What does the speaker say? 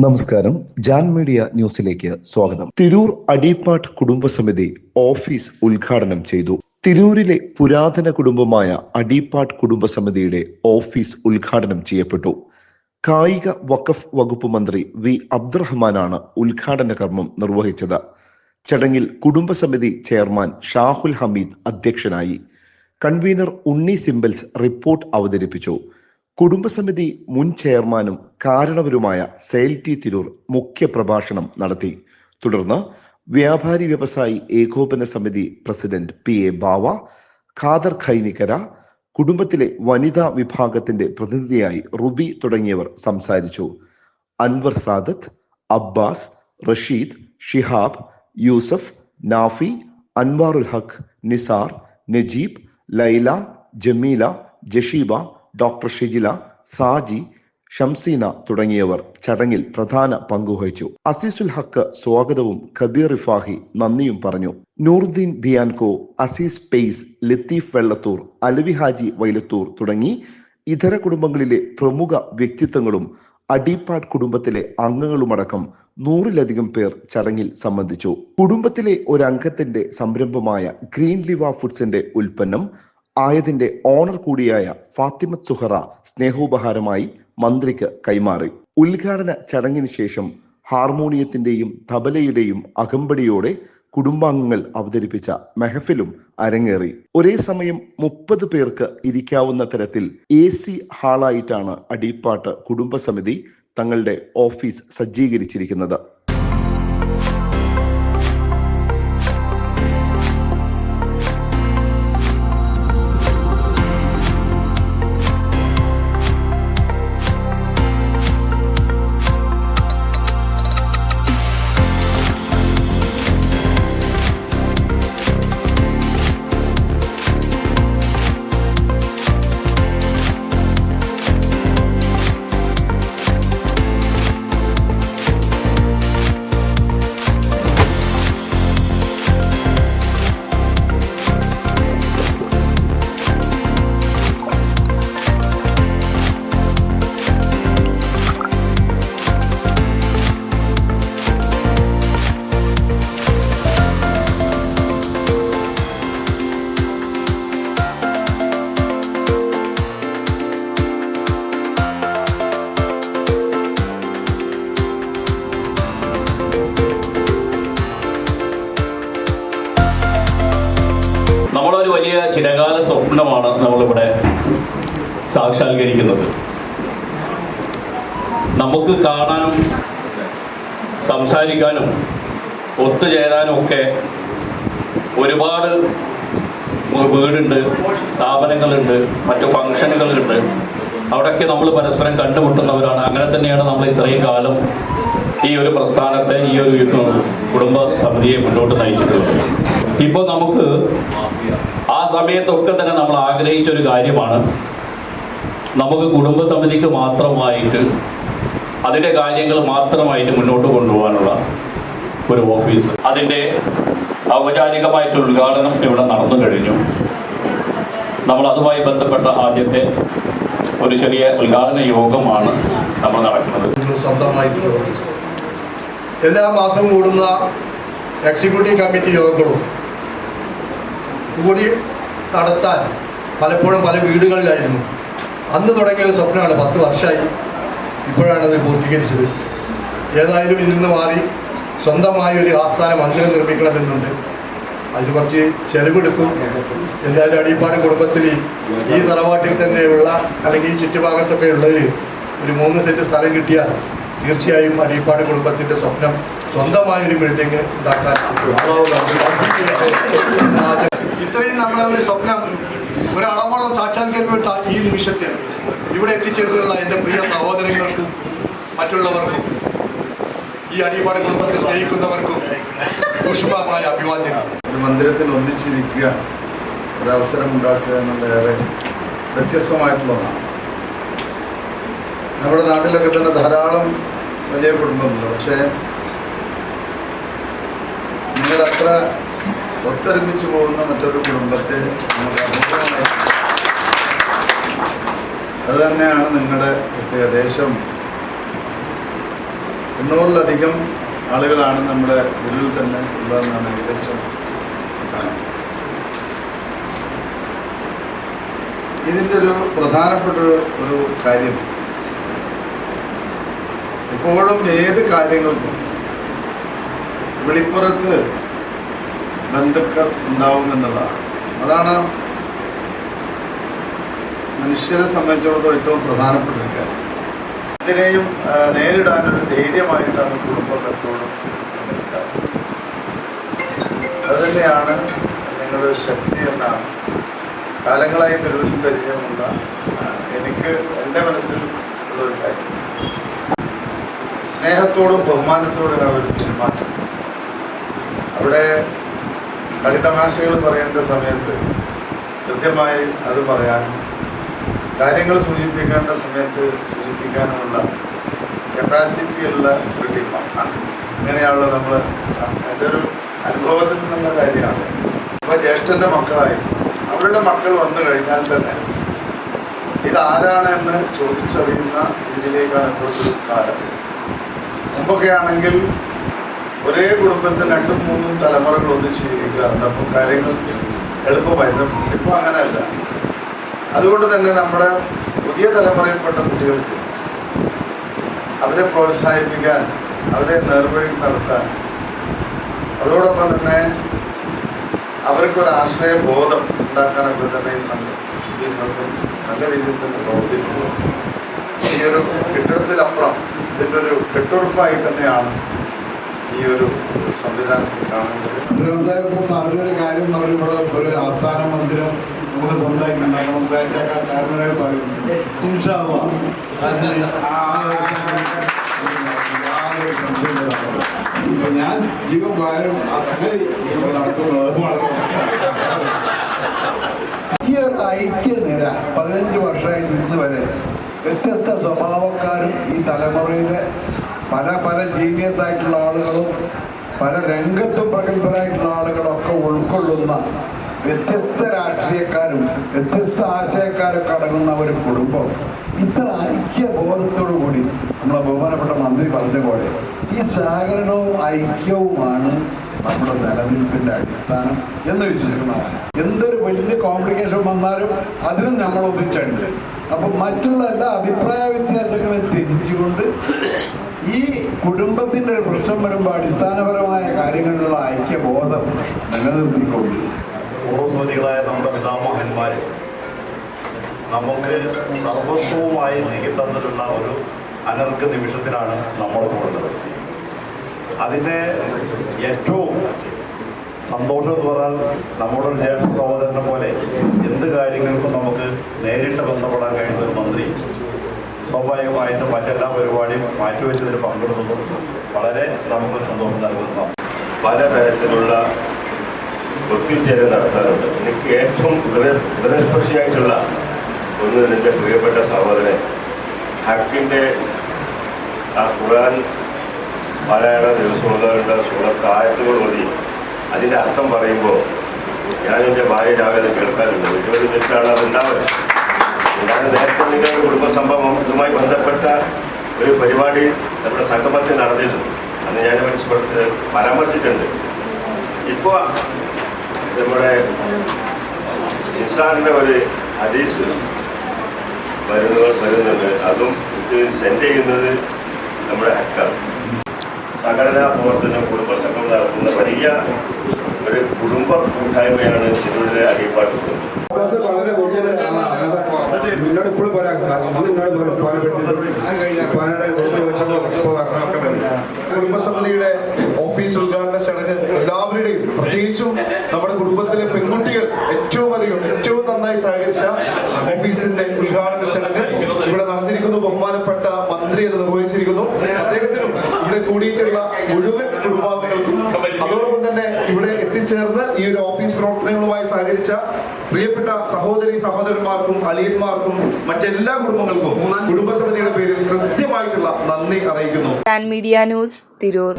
നമസ്കാരം. ജാൻ മീഡിയ ന്യൂസിലേക്ക് സ്വാഗതം. തിരൂർ അടിപ്പാട്ട് കുടുംബസമിതി ഓഫീസ് ഉദ്ഘാടനം ചെയ്തു. തിരൂരിലെ പുരാതന കുടുംബമായ അടിപ്പാട്ട് കുടുംബസമിതിയുടെ ഓഫീസ് ഉദ്ഘാടനം ചെയ്യപ്പെട്ടു. കായിക വഖഫ് വകുപ്പ് മന്ത്രി വി അബ്ദുറഹ്മാനാണ് ഉദ്ഘാടന കർമ്മം നിർവഹിച്ചത്. ചടങ്ങിൽ കുടുംബസമിതി ചെയർമാൻ ഷാഹുൽ ഹമീദ് അധ്യക്ഷനായി. കൺവീനർ ഉണ്ണി സിംബൽസ് റിപ്പോർട്ട് അവതരിപ്പിച്ചു. കുടുംബസമിതി മുൻ ചെയർമാനും കാരണവരുമായ സെയിൽ ടി തിരൂർ മുഖ്യ പ്രഭാഷണം നടത്തി. തുടർന്ന് വ്യാപാരി വ്യവസായി ഏകോപന സമിതി president P A Bava Khader Khainikkara കുടുംബത്തിലെ വനിതാ വിഭാഗത്തിന്റെ പ്രതിനിധിയായി റുബി തുടങ്ങിയവർ സംസാരിച്ചു. അൻവർ സാദത്ത് അബ്ബാസ് റഷീദ് ഷിഹാബ് യൂസഫ് നാഫി അൻവാറുൽ ഹഖ് നിസാർ നജീബ് ലൈല ജമീല ജഷീബ ഡോക്ടർ ഷിജില സാജി ഷംസീന തുടങ്ങിയവർ ചടങ്ങിൽ പ്രധാന പങ്കുവഹിച്ചു. അസീസുൽ ഹക്ക് സ്വാഗതവും ഖബീർ റിഫാഹി നന്ദിയും പറഞ്ഞു. നൂറുദ്ദീൻ ബിയാൻകോ അസീസ് പെയ്സ് ലത്തീഫ് വെള്ളത്തൂർ അലവി ഹാജി വൈലത്തൂർ തുടങ്ങി ഇതര കുടുംബങ്ങളിലെ പ്രമുഖ വ്യക്തിത്വങ്ങളും അടിപ്പാട് കുടുംബത്തിലെ അംഗങ്ങളുമടക്കം നൂറിലധികം പേർ ചടങ്ങിൽ സംബന്ധിച്ചു. കുടുംബത്തിലെ ഒരംഗത്തിന്റെ സംരംഭമായ ഗ്രീൻ ലിവ ഫുഡ്സിന്റെ ഉൽപ്പന്നം ആയതിന്റെ ഓണർ കൂടിയായ ഫാത്തിമ സുഹറ സ്നേഹോപഹാരമായി മന്ത്രിക്ക് കൈമാറി. ഉദ്ഘാടന ചടങ്ങിന് ശേഷം ഹാർമോണിയത്തിന്റെയും തബലയുടെയും അകമ്പടിയോടെ കുടുംബാംഗങ്ങൾ അവതരിപ്പിച്ച മെഹഫിലും അരങ്ങേറി. ഒരേ സമയം മുപ്പത് പേർക്ക് ഇരിക്കാവുന്ന തരത്തിൽ എ സി ഹാളായിട്ടാണ് അടിപ്പാട്ട് കുടുംബസമിതി തങ്ങളുടെ ഓഫീസ് സജ്ജീകരിച്ചിരിക്കുന്നത്. സ്വപ്നമാണ് നമ്മളിവിടെ സാക്ഷാത്കരിക്കുന്നത്. നമുക്ക് കാണാനും സംസാരിക്കാനും ഒത്തുചേരാനും ഒക്കെ ഒരുപാട് വീടുണ്ട് സ്ഥാപനങ്ങളുണ്ട് മറ്റു ഫങ്ഷനുകളുണ്ട് അവിടെയൊക്കെ നമ്മൾ പരസ്പരം കണ്ടുമുട്ടുന്നവരാണ്. അങ്ങനെ തന്നെയാണ് നമ്മൾ ഇത്രയും കാലം ഈ ഒരു പ്രസ്ഥാനത്തെ ഈ ഒരു കുടുംബ സമിതിയെ മുന്നോട്ട് നയിച്ചിട്ടുള്ളത്. ഇപ്പോൾ നമുക്ക് ആ സമയത്തൊക്കെ തന്നെ നമ്മൾ ആഗ്രഹിച്ച ഒരു കാര്യമാണ്. നമുക്ക് കുടുംബസമിതിക്ക് മാത്രമായിട്ട് അതിന്റെ കാര്യങ്ങൾ മാത്രമായിട്ട് മുന്നോട്ട് കൊണ്ടുപോകാനുള്ള ഒരു ഓഫീസ്. അതിന്റെ ഔപചാരികമായിട്ടുള്ള ഉദ്ഘാടനം ഇവിടെ നടന്നു കഴിഞ്ഞു. നമ്മൾ അതുമായി ബന്ധപ്പെട്ട ആദ്യത്തെ ഒരു ചെറിയ ഉദ്ഘാടന യോഗമാണ് നമ്മൾ നടക്കുന്നത്. സ്വന്തമായിട്ടുള്ള എല്ലാ മാസം കൂടുന്ന എക്സിക്യൂട്ടീവ് കമ്മിറ്റി യോഗങ്ങളും കൂടി നടത്താൻ പലപ്പോഴും പല വീടുകളിലായിരുന്നു. അന്ന് തുടങ്ങിയ ഒരു സ്വപ്നമാണ്. പത്ത് വർഷമായി ഇപ്പോഴാണ് അത് പൂർത്തീകരിച്ചത്. ഏതായാലും ഇതിൽ നിന്ന് മാറി സ്വന്തമായ ഒരു ആസ്ഥാന മന്ദിരം നിർമ്മിക്കണമെന്നുണ്ട്. അതിന് കുറച്ച് ചെലവെടുക്കും. എന്തായാലും അടിപ്പാട് കുടുംബത്തിൽ ഈ തറവാട്ടിൽ തന്നെയുള്ള അല്ലെങ്കിൽ ചുറ്റുഭാഗത്തൊക്കെ ഉള്ളവർ ഒരു മൂന്ന് സെറ്റ് സ്ഥലം കിട്ടിയാൽ തീർച്ചയായും അനീപ്പാട് കുടുംബത്തിന്റെ സ്വപ്നം സ്വന്തമായ ഒരു ബിൽഡിംഗ് ഉണ്ടാക്കാൻ ഇത്രയും നമ്മളെ ഒരു സ്വപ്നം ഒരളവോളം സാക്ഷാത്കരിക്കപ്പെട്ട ഈ നിമിഷത്തിൽ ഇവിടെ എത്തിച്ചേർന്നുള്ള എന്റെ പ്രിയ സഹോദരങ്ങൾക്കും മറ്റുള്ളവർക്കും ഈ അടിപാട് കുടുംബത്തെ സ്നേഹിക്കുന്നവർക്കും ഊഷ്മമായ അഭിവാദ്യമാണ് മന്ദിരത്തിൽ ഒന്നിച്ചിരിക്കുക ഒരവസരം ഉണ്ടാക്കുക എന്നുള്ളതേറെ വ്യത്യസ്തമായിട്ടുള്ളതാണ്. നമ്മുടെ നാട്ടിലൊക്കെ തന്നെ ധാരാളം വലിയ കുടുംബമുണ്ട് പക്ഷേ നിങ്ങളത്ര ഒത്തൊരുമിച്ച് പോകുന്ന മറ്റൊരു കുടുംബത്തെ നമുക്ക് അത് തന്നെയാണ് നിങ്ങളുടെ പ്രത്യേക ദേശം. എണ്ണൂറിലധികം ആളുകളാണ് നമ്മുടെ ഉള്ളിൽ തന്നെ ഉള്ളതെന്നാണ് ഏകദേശം ഇതിന്റെ ഒരു പ്രധാനപ്പെട്ട ഒരു കാര്യം എപ്പോഴും ഏത് കാര്യങ്ങൾക്കും വെളിപ്പുറത്ത് ബന്ധുക്കൾ ഉണ്ടാവുമെന്നുള്ളതാണ് അതാണ് മനുഷ്യരെ സംബന്ധിച്ചിടത്തോളം ഏറ്റവും പ്രധാനപ്പെട്ട ഒരു കാര്യം. ഇതിനെയും നേരിടാനൊരു ധൈര്യമായിട്ടാണ് കുടുംബം എപ്പോഴും നിൽക്കാറ് അതുതന്നെയാണ് നിങ്ങളുടെ ശക്തി എന്നാണ് കാലങ്ങളായി നിലവിൽ പരിചയമുള്ള എനിക്ക് എന്റെ മനസ്സിൽ ഉള്ള ഒരു കാര്യം. സ്നേഹത്തോടും ബഹുമാനത്തോടും ഒരു പെരുമാറ്റം അവിടെ കളിതമാശകൾ പറയേണ്ട സമയത്ത് കൃത്യമായി അത് പറയാനും കാര്യങ്ങൾ സൂചിപ്പിക്കേണ്ട സമയത്ത് സൂചിപ്പിക്കാനുമുള്ള കപ്പാസിറ്റിയുള്ള ഒരു ടീമാണ് ഇങ്ങനെയാണല്ലോ നമ്മൾ എന്റെ ഒരു അനുഭവത്തിൽ നിന്നുള്ള കാര്യമാണ്. അപ്പോൾ ജ്യേഷ്ഠന്റെ മക്കളായി. അവരുടെ മക്കൾ വന്നു കഴിഞ്ഞാൽ തന്നെ ഇതാരാണെന്ന് ചോദിച്ചറിയുന്ന രീതിയിലേക്കാണ് ഇപ്പോഴത്തെ കാലത്ത് കാലം. മുമ്പൊക്കെ ആണെങ്കിൽ ഒരേ കുടുംബത്തിൽ രണ്ടും മൂന്നും തലമുറകൾ ഒന്നിച്ച് ജീവിക്കാറുണ്ട് അപ്പോൾ കാര്യങ്ങൾ എളുപ്പമായിരുന്നു. ഇപ്പോൾ അങ്ങനെയല്ല അതുകൊണ്ട് തന്നെ നമ്മുടെ പുതിയ തലമുറയിൽപ്പെട്ട കുട്ടികൾക്ക് അവരെ പ്രോത്സാഹിപ്പിക്കാൻ അവരെ നേർവഴി നടത്താൻ അതോടൊപ്പം തന്നെ അവർക്കൊരു ആശ്രയബോധം ഉണ്ടാക്കാനൊക്കെ തന്നെ ഈ സംഘം ഈ സംഘം നല്ല രീതിയിൽ തന്നെ പ്രവർത്തിക്കുന്നു. ഈ ഒരു കെട്ടിടത്തിലപ്പുറം ഇതിന്റെ ഒരു കെട്ടുറപ്പായി തന്നെയാണ് ഈ ഒരു സംവിധാനം കാണേണ്ടത് തിരുവനന്തപുരം പറഞ്ഞൊരു കാര്യം നമ്മളിവിടെ ഒരു ആസ്ഥാന മന്ദിരം നമുക്ക് സ്വന്തമായിട്ട് ഉണ്ടാക്കണം. സാഹിത്യ കാരണങ്ങൾ പറയുന്നത് ഇൻഷാ അള്ളാ. അതിന് ആ ഒരു യാതൊരു സംശയവുമില്ല. ഇപ്പൊ ഞാൻ ജീവൻ പോയാലും ആ സംഗതി ഇവിടെ നടത്തുന്നത് വളരെ ഈ ഒരു ഐക്യനിര പതിനഞ്ച് വർഷമായിട്ട് ഇന്ന് വരെ വ്യത്യസ്ത സ്വഭാവക്കാരും ഈ തലമുറയിലെ പല പല ജീനിയസ് ആയിട്ടുള്ള ആളുകളും പല രംഗത്തും പ്രഗത്ഭരായിട്ടുള്ള ആളുകളൊക്കെ ഉൾക്കൊള്ളുന്ന വ്യത്യസ്ത രാഷ്ട്രീയക്കാരും വ്യത്യസ്ത ആശയക്കാരൊക്കെ അടങ്ങുന്ന ഒരു കുടുംബം. ഇത്ര ഐക്യബോധത്തോടു കൂടി നമ്മളെ ബഹുമാനപ്പെട്ട മന്ത്രി പറഞ്ഞ പോലെ ഈ സഹകരണവും ഐക്യവുമാണ് നമ്മുടെ നിലനിൽപ്പിന്റെ അടിസ്ഥാനം എന്ന് വിശ്വസിക്കുന്നതാണ് എന്തൊരു വലിയ കോംപ്ലിക്കേഷൻ വന്നാലും അതിനും നമ്മൾ ഒന്നിച്ചുണ്ട് അപ്പൊ മറ്റുള്ള എല്ലാ അഭിപ്രായ വ്യത്യാസങ്ങളെ ത്യജിച്ചുകൊണ്ട് ഈ കുടുംബത്തിന്റെ ഒരു പ്രശ്നം വരുമ്പോൾ അടിസ്ഥാനപരമായ കാര്യങ്ങളിലുള്ള ഐക്യബോധം നിലനിർത്തിക്കൊണ്ട്. പൂർവസൂരികളായ നമ്മുടെ പിതാമഹന്മാർ നമുക്ക് സർവസ്വമായി നീക്കി തന്നിട്ടുള്ള ഒരു അനർഘ നിമിഷത്തിലാണ് നമ്മൾ പോകുന്നത് അതിന്റെ ഏറ്റവും സന്തോഷം എന്ന് പറഞ്ഞാൽ നമ്മുടെ ഒരു ജ്യേഷ്ഠ സഹോദരനെ പോലെ എന്ത് കാര്യങ്ങൾക്കും നമുക്ക് നേരിട്ട് ബന്ധപ്പെടാൻ കഴിയുന്ന ഒരു മന്ത്രി സ്വാഭാവികമായിട്ടും മറ്റെല്ലാ പരിപാടിയും മാറ്റിവെച്ചതിൽ പങ്കെടുക്കുന്നു. വളരെ നമുക്ക് സന്തോഷം നൽകുന്ന. പലതരത്തിലുള്ള ഒത്തുചേരൽ നടത്താറുണ്ട്. എനിക്ക് ഏറ്റവും ഹൃദയ ഹൃദയസ്പർശിയായിട്ടുള്ള ഒന്ന് എന്റെ പ്രിയപ്പെട്ട സഹോദരൻ ഹക്കിന്റെ ആ ഖുർആൻ പാരായണ ദിവസമുള്ള സൂറത്ത് ആയത്തുകൾ അതിന്റെ അർത്ഥം പറയുമ്പോൾ ഞാൻ എന്റെ ഭാര്യ രാവിലെ അത് കേൾക്കാറുണ്ട്. ഇരുപത് മിനിറ്റാണ് അത് ഉണ്ടാവുക ഞാൻ നേരത്തെ നിങ്ങളുടെ കുടുംബ സംഭവം ഇതുമായി ബന്ധപ്പെട്ട ഒരു പരിപാടി നമ്മുടെ സംഗമത്തിൽ നടന്നിരുന്നു. അന്ന് ഞാൻ പരാമർശിച്ചിട്ടുണ്ട്. ഇപ്പോ നമ്മുടെ നിസാറിന്റെ ഒരു ഹദീസ് വരുന്നവർ വരുന്നുണ്ട്. അതും സെൻഡ് ചെയ്യുന്നത് നമ്മുടെ ഹക്കാണ്. സംഘടനാ പ്രവർത്തനം കുടുംബസംഘം നടത്തുന്ന വലിയ ഒരു കുടുംബ കൂട്ടായ്മയാണ് ഇതിലൂടെ അടിപ്പാട്ടുള്ളത് കുടുംബസമിതിയുടെ ഓഫീസ് ഉദ്ഘാടന ചടങ്ങ് എല്ലാവരുടെയും പ്രത്യേകിച്ചും നമ്മുടെ കുടുംബത്തിലെ പെൺകുട്ടികൾ ഏറ്റവും അധികം ഏറ്റവും നന്നായി സഹകരിച്ച ഓഫീസിന്റെ ഉദ്ഘാടന ചടങ്ങ് ഇവിടെ നടന്നിരിക്കുന്നു. ബഹുമാനപ്പെട്ട മന്ത്രി അത് നിർവഹിച്ചിരിക്കുന്നു. അദ്ദേഹത്തിനും ഇവിടെ കൂടിയിട്ടുള്ള മുഴുവൻ കുടുംബാംഗങ്ങൾക്കും അതോടൊപ്പം തന്നെ ഇവിടെ എത്തിച്ചേർന്ന് ഈ ഒരു ഓഫീസ് പ്രവർത്തനങ്ങളുമായി സഹകരിച്ച പ്രിയപ്പെട്ട സഹോദരി സഹോദരന്മാർക്കും അലിയന്മാർക്കും മറ്റെല്ലാ കുടുംബങ്ങൾക്കും കുടുംബസമിതിയുടെ പേരിൽ കൃത്യമായിട്ടുള്ള നന്ദി അറിയിക്കുന്നു. Media news Tirur.